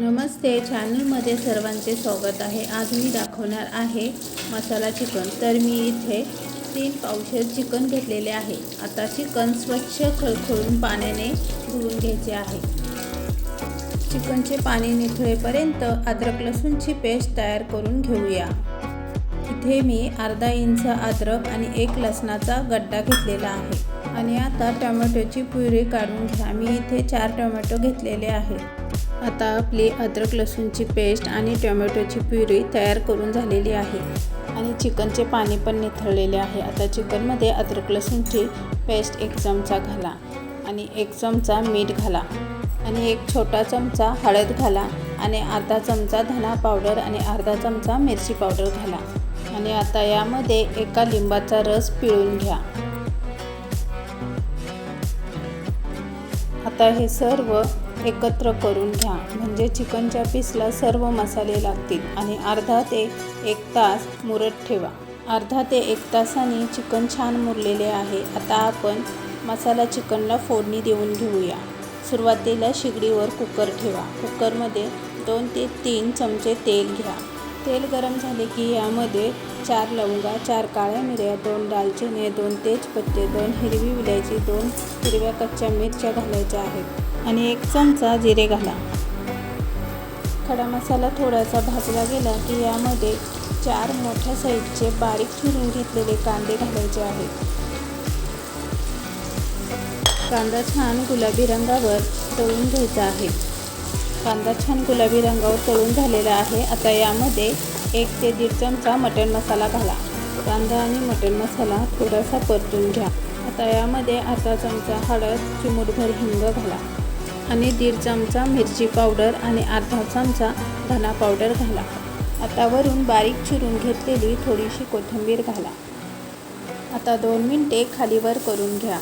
नमस्ते. चॅनलमध्ये सर्वांचे स्वागत आहे. आज मी दाखवणार आहे मसाला चिकन. तर मी इथे तीन पावशेर चिकन घेतलेले आहे. आता चिकन स्वच्छ खळखळून पाण्याने धुवून घ्यायचे आहे. चिकनचे पाणी निथळेपर्यंत अद्रक लसूणची पेस्ट तयार करून घेऊया. इथे मी अर्धा इंच अद्रक आणि एक लसणाचा गड्डा घेतलेला आहे. आणि आता टोमॅटोची प्युरी काढून घ्या. मी इथे चार टोमॅटो घेतलेले आहेत. आता आपली अद्रक लसूणची पेस्ट आणि टोमॅटोची प्युरी तयार करून झालेली आहे. आणि चिकनचे पाणी पण निथळलेले आहे. आता चिकनमध्ये अद्रक लसूणची पेस्ट एक चमचा घाला आणि एक चमचा मीठ घाला आणि एक छोटा चमचा हळद घाला आणि अर्धा चमचा धना पावडर आणि अर्धा चमचा मिरची पावडर घाला. आणि आता यामध्ये एका लिंबाचा रस पिळून घ्या. आता हे सर्व एकत्र करून घ्या. म्हणजे चिकनच्या पीसला सर्व मसाले लागतील आणि अर्धा ते एक तास मुरत ठेवा. अर्धा ते एक तासाने चिकन छान मुरलेले आहे. आता आपण मसाला चिकनला फोडणी देऊन घेऊया. सुरुवातीला शिगडीवर कुकर ठेवा. कुकरमध्ये दोन ते तीन चमचे तेल घ्या. तेल गरम झाले की यामध्ये चार लवंगा चार काळ्या मिऱ्या दोन दालचिनी दोन तेजपत्ते दोन हिरवी विलायची दोन हिरव्या कच्च्या मिरच्या घालायच्या आहेत आणि एक चमचा जिरे घाला. खडा मसाला थोडासा भाजला गेला की यामध्ये चार मोठ्या साईजचे बारीक चिरून घेतलेले कांदे घालायचे आहेत. कांदा छान गुलाबी रंगावर तळून घ्यायचा आहे. कांदा छान गुलाबी रंगावर तळून झालेला आहे. आता यामध्ये एक ते दीड चमचा मटण मसाला घाला. कांदा आणि मटण मसाला थोडासा परतून घ्या. आता यामध्ये अर्धा चमचा हळद चिमूटभर हिंग घाला. आणि दीड चमचा मिरची पावडर आणि अर्धा चमचा धना पावडर घाला. आता वरून बारीक चिरून घेतलेली थोडीशी कोथिंबीर घाला. आता दोन मिनटे खालीवर करून घ्या.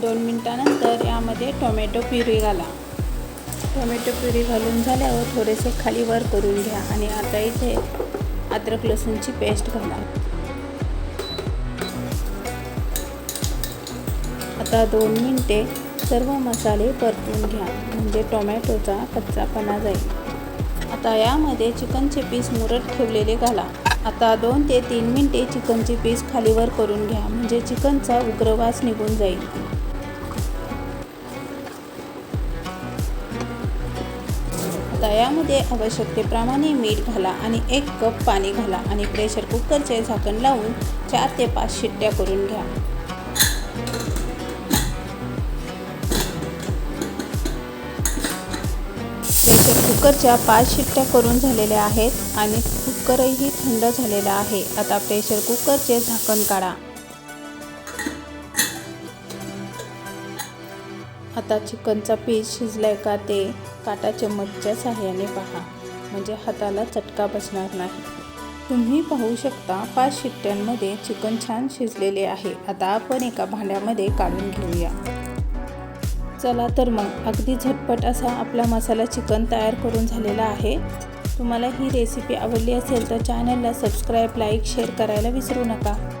दोन मिनटानंतर यामध्ये टोमॅटो प्युरी घाला. टोमॅटो प्युरी घालून झाल्यावर थोडेसे खाली वर करून घ्या आणि आता इथे अद्रक लसूणची पेस्ट घाला. आता दोन मिनटे सर्व मसाले परतून घ्या म्हणजे टोमॅटोचा कच्चापणा जाईल. आता यामध्ये चिकनचे पीस मुरत ठेवलेले घाला. आता दोन ते तीन मिनटे चिकनचे पीस खालीवर करून घ्या म्हणजे चिकनचा उग्रवास निघून जाईल. आता यामध्ये आवश्यकतेप्रमाणे मीठ घाला आणि एक कप पाणी घाला आणि प्रेशर कुकरचे झाकण लावून चार ते पाच शिट्ट्या करून घ्या. प्रेशर कुकरच्या पाच शिट्ट्या करून झालेल्या आहेत आणि कुकरही थंड झालेला आहे. आता प्रेशर कुकरचे झाकण काढा. आता चिकनचा पीस शिजलाय का ते काटा चम्मचच्या सहाय्याने पहा. म्हणजे हाताला चटका बसणार नाही. तुम्ही पाहू शकता पाच शिट्ट्यांमध्ये चिकन छान शिजलेले आहे. आता आपण एका भांड्यामध्ये काढून घेऊया. चला तर मग अगदी झटपट असा आपला मसाला चिकन तयार करून झालेला आहे. तुम्हाला ही रेसिपी आवडली असेल तर चॅनलला सबस्क्राईब लाईक शेअर करायला विसरू नका.